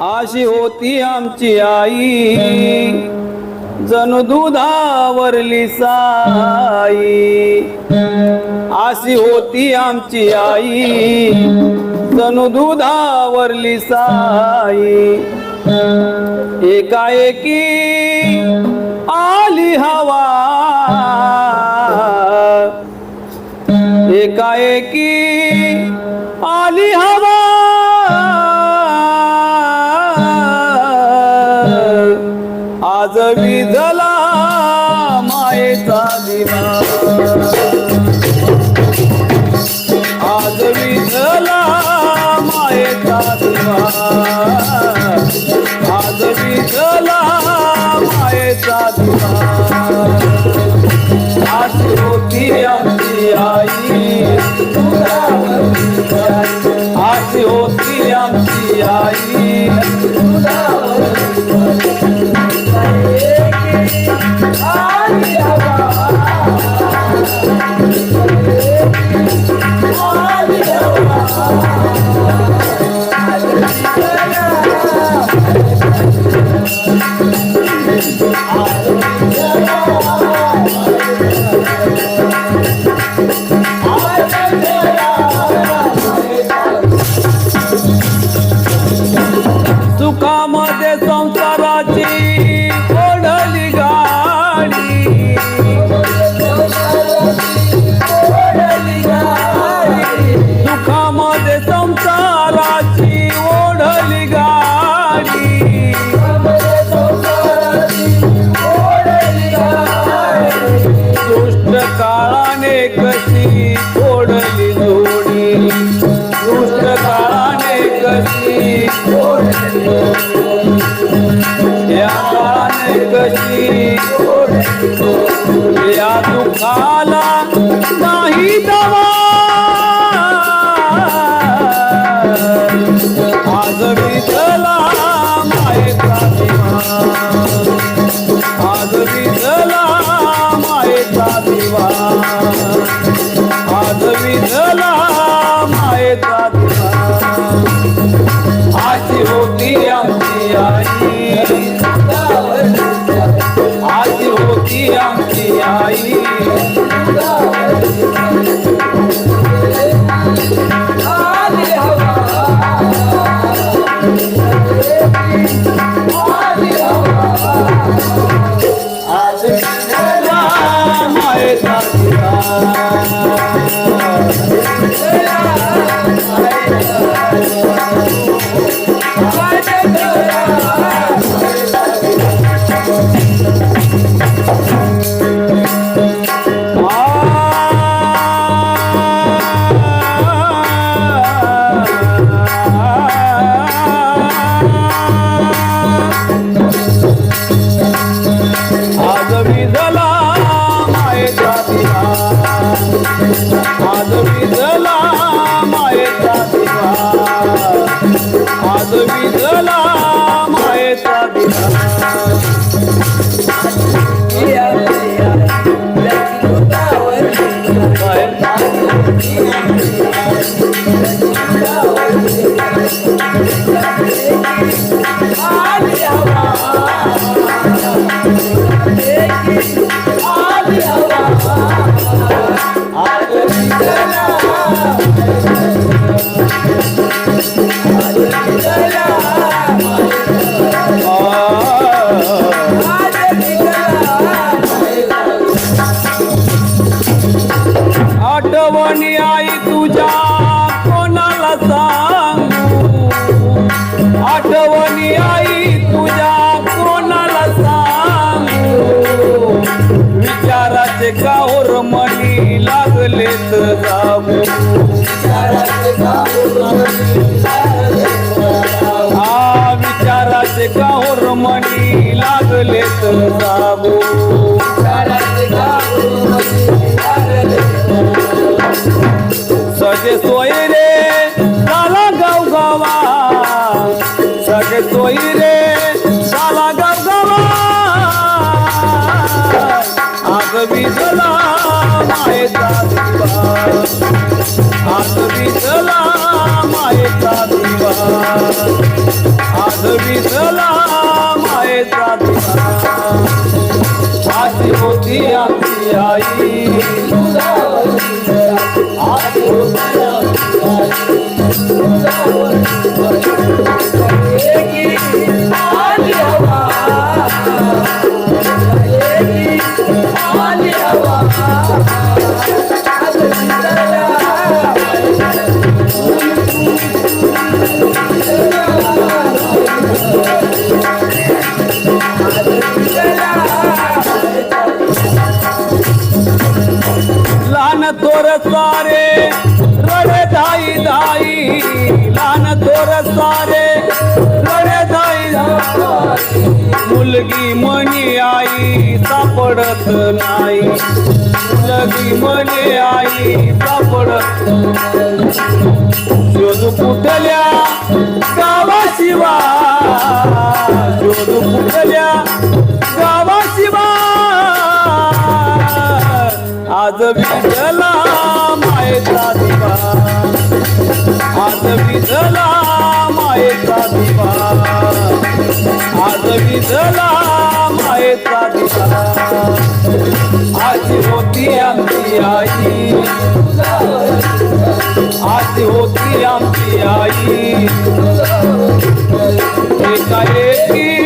अशी होती आमची आई. जणू दुधावरली साई. अशी होती आमची आई. जणू दुधावरली साई. एकाएकी आली हवा. एकाएकी आली हवा. आज विझला मायेचा दिवा. आज विझला मायेचा दिवा. आज विझला मायेचा दिवा. आज होती आमची आई आज होती आमची आई. काळाने कशी ओढली जोडी? दुष्ट काळाने कशी ओढली या काळाने कशी ओढली या दुःखाला नाही दवा. Thank आठवणी आई तुझ्या कोणाला सांगू? आठवणी आई तुझ्या कोणाला सांगू? विचाराचे काहोर मनी लागलेत जाऊ. हा विचाराचे काहोर मनी लागलेत जाऊ. सगळे सोयी रे झाला गाव गावा. सगळे सोयी रे झाला गाव गावा. आग विजला माय दादिवा आग विजला माय दादिवा आग विजला मायेचा दिवा आज होती लहान तोर सारे रडे धाई धाई थोर सारे लढे धाई मुलगी म्हणी आई सापडत नाही। मुलगी म्हणे आई सापडत शोध कुठल्या गावाशिवा शोध कुठल्या दिसला मायेचा दिसला आजी होती आमची आई. आजी होती आमची आई. एका एकी